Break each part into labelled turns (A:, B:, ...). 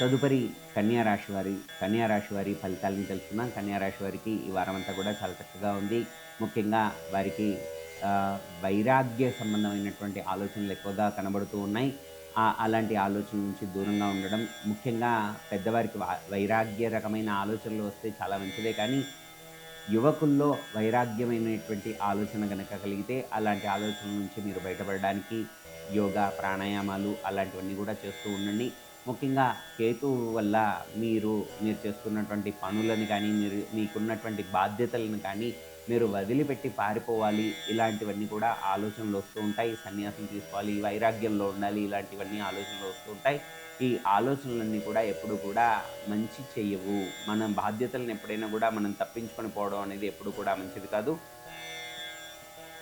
A: తదుపరి కన్యా రాశి వారి కన్యా రాశి వారి ఫలితాలని తెలుసుకుందాం. కన్యా రాశి వారికి ఈ వారం అంతా కూడా చాలా చక్కగా ఉంది. ముఖ్యంగా వారికి వైరాగ్య సంబంధమైనటువంటి ఆలోచనలు ఎక్కువగా కనబడుతూ ఉన్నాయి. అలాంటి ఆలోచన నుంచి దూరంగా ఉండడం ముఖ్యంగా పెద్దవారికి వైరాగ్య రకమైన ఆలోచనలు వస్తే చాలా మంచిదే. కానీ యువకుల్లో వైరాగ్యమైనటువంటి ఆలోచన కనుక కలిగితే అలాంటి ఆలోచనల నుంచి మీరు బయటపడడానికి యోగా ప్రాణాయామాలు అలాంటివన్నీ కూడా చేస్తూ ఉండండి. ముఖ్యంగా కేతు వల్ల మీరు మీరు చేస్తున్నటువంటి పనులను కానీ మీరు మీకున్నటువంటి బాధ్యతలను కానీ మీరు వదిలిపెట్టి పారిపోవాలి. ఇలాంటివన్నీ కూడా ఆలోచనలు వస్తూ ఉంటాయి. సన్యాసం తీసుకోవాలి. వైరాగ్యంలో ఉండాలి. ఇలాంటివన్నీ ఆలోచనలు వస్తూ ఉంటాయి. ఈ ఆలోచనలన్నీ కూడా ఎప్పుడు కూడా మంచి చెయ్యవు. మన బాధ్యతలను ఎప్పుడైనా కూడా మనం తప్పించుకొని పోవడం అనేది ఎప్పుడు కూడా మంచిది కాదు.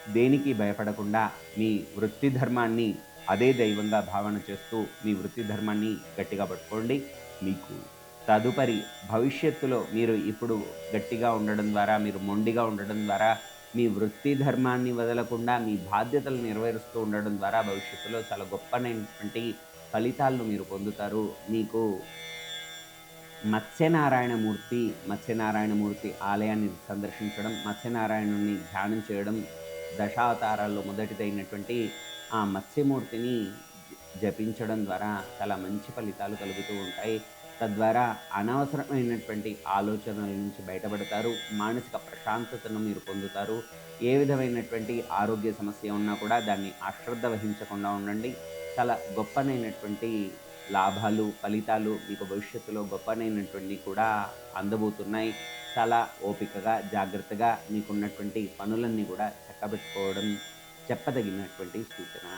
A: దేనికి భయపడకుండా మీ వృత్తి ధర్మాన్ని అదే దైవంగా భావన చేస్తూ మీ వృత్తి ధర్మాన్ని గట్టిగా పట్టుకోండి. మీకు తదుపరి భవిష్యత్తులో మీరు ఇప్పుడు గట్టిగా ఉండడం ద్వారా మీరు మొండిగా ఉండడం ద్వారా మీ వృత్తి ధర్మాన్ని వదలకుండా మీ బాధ్యతలు నెరవేరుస్తూ ఉండడం ద్వారా భవిష్యత్తులో చాలా గొప్పనైనటువంటి ఫలితాలను మీరు పొందుతారు. మీకు మత్స్యనారాయణమూర్తి మత్స్యనారాయణమూర్తి ఆలయాన్ని సందర్శించడం మత్స్యనారాయణుని ధ్యానం చేయడం దశావతారాల్లో మొదటిదైనటువంటి ఆ మత్స్యమూర్తిని జపించడం ద్వారా చాలా మంచి ఫలితాలు కలుగుతూ ఉంటాయి. తద్వారా అనవసరమైనటువంటి ఆలోచనల నుంచి బయటపడతారు. మానసిక ప్రశాంతతను మీరు పొందుతారు. ఏ విధమైనటువంటి ఆరోగ్య సమస్య ఉన్నా కూడా దాన్ని అశ్రద్ధ వహించకుండా ఉండండి. చాలా గొప్పనైనటువంటి లాభాలు ఫలితాలు మీకు భవిష్యత్తులో గొప్పనైనటువంటి కూడా అందబోతున్నాయి. చాలా ఓపికగా జాగ్రత్తగా మీకున్నటువంటి పనులన్నీ కూడా చక్కబెట్టుకోవడం చెప్పదగినటువంటి సూచన.